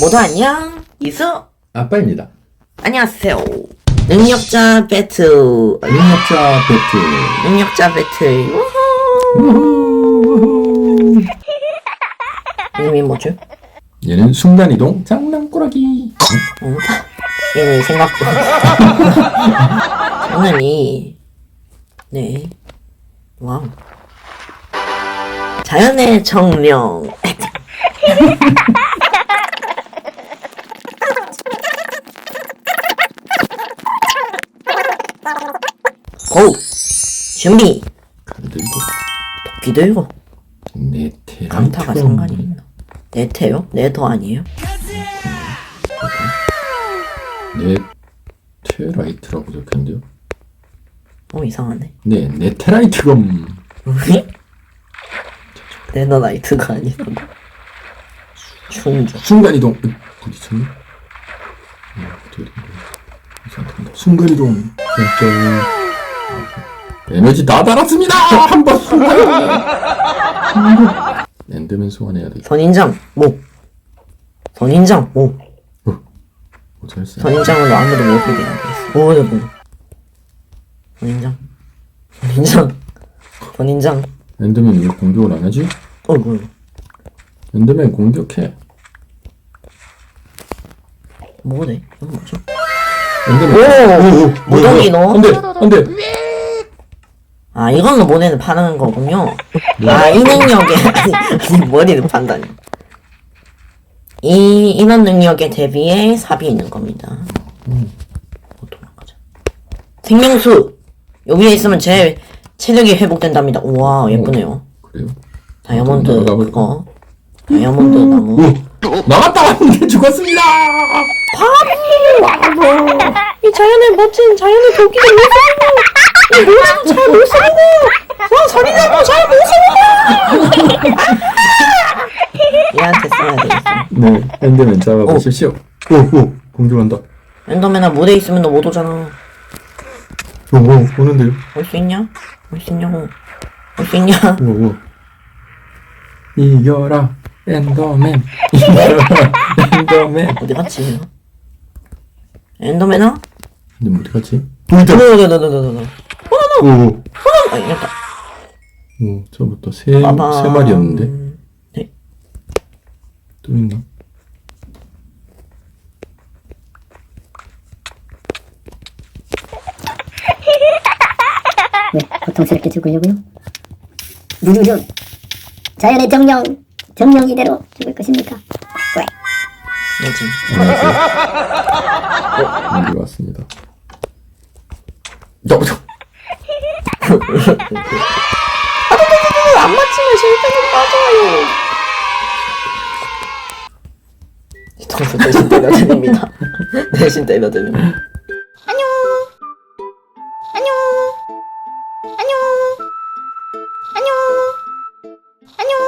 모두 안녕 이수 아빠입니다. 안녕하세요 능력자 배틀 능력자 배틀. 능력자 배틀 우후. 우후. 이름이 뭐죠? 얘는 순간이동 장난꾸러기. 어? 얘는 생각보다 장난이 네 와우 자연의 정령 고 준비 그리고 도끼 들고 네테랑 강타가 상관이 있나 네테요? 네더 아니에요? 네테라이트라고 적혔는데요. 어 이상하네 네, 네테라이트검. 아니라 충주 순간이동. 으, 부딪혔네. 네, 어떻게 된 거야? 이상합니다. 순간이동. 진짜. 에너지 다 달았습니다. 한번. 엔드맨 소환해야 돼. 선인장 목 선인장 목 오, 잘했어. 선인장으로 아무도 못 비게 하겠어 오 여보 선인장 선인장 선인장 엔드맨 왜 공격을 안 하지? 어 뭐야 엔드맨 공격해. 뭐래 이건 뭐죠? 엔드맨. 오! 뭐야, 무더기 뭐야. 너? 안 돼, 안 돼. 아 이걸로 모네를 파는 거군요 아 이 능력에 아니, 아니 머리를 판다니 이 이런 능력에 대비해 삽이 있는 겁니다 음. 어, 도망가자 생명수 여기에 있으면 제 체력이 회복된답니다 우와 예쁘네요 그래요? 다이아몬드 어, 나가볼까? 그거 다이아몬드 나무 오! 나갔다 왔는데 죽었습니다! 이 자연의 멋진 자연의 도끼를 못 쓰고 이 모래도 잘못 쓰고 와 소리나고 잘못 쓰고 얘한테 써야 되겠어 네, 엔드맨 잡아보십시오. 오, 오, 공격한다. 엔더맨아 무대에 있으면 너 못 오잖아 오, 오, 오는데요? 올 수 있냐? 올 수 있냐고 올 수 있냐? 오, 오. 이겨라, 엔더맨. 이겨라, 엔더맨. 어디 갔지? 엔더맨아? 근데 뭐 어디 갔지? 보이다! 너너너너너너 오, 오. 아 이겼다 오, 저부터 세, 세 빠밤. 마리였는데? 네 또 있나? 네, 고통스럽게 죽으려고요. 누누누 자연의 정령, 정령 이대로 죽을 것입니까? 왜? 뭐지? 어, 여기 왔습니다. 너무 아, 안 맞히면 실패는 빠져요. 뒤통수 대신 때려드립니다. 대신 때려드립니다. 안녕. 안녕. 안녕. 안녕. 안녕.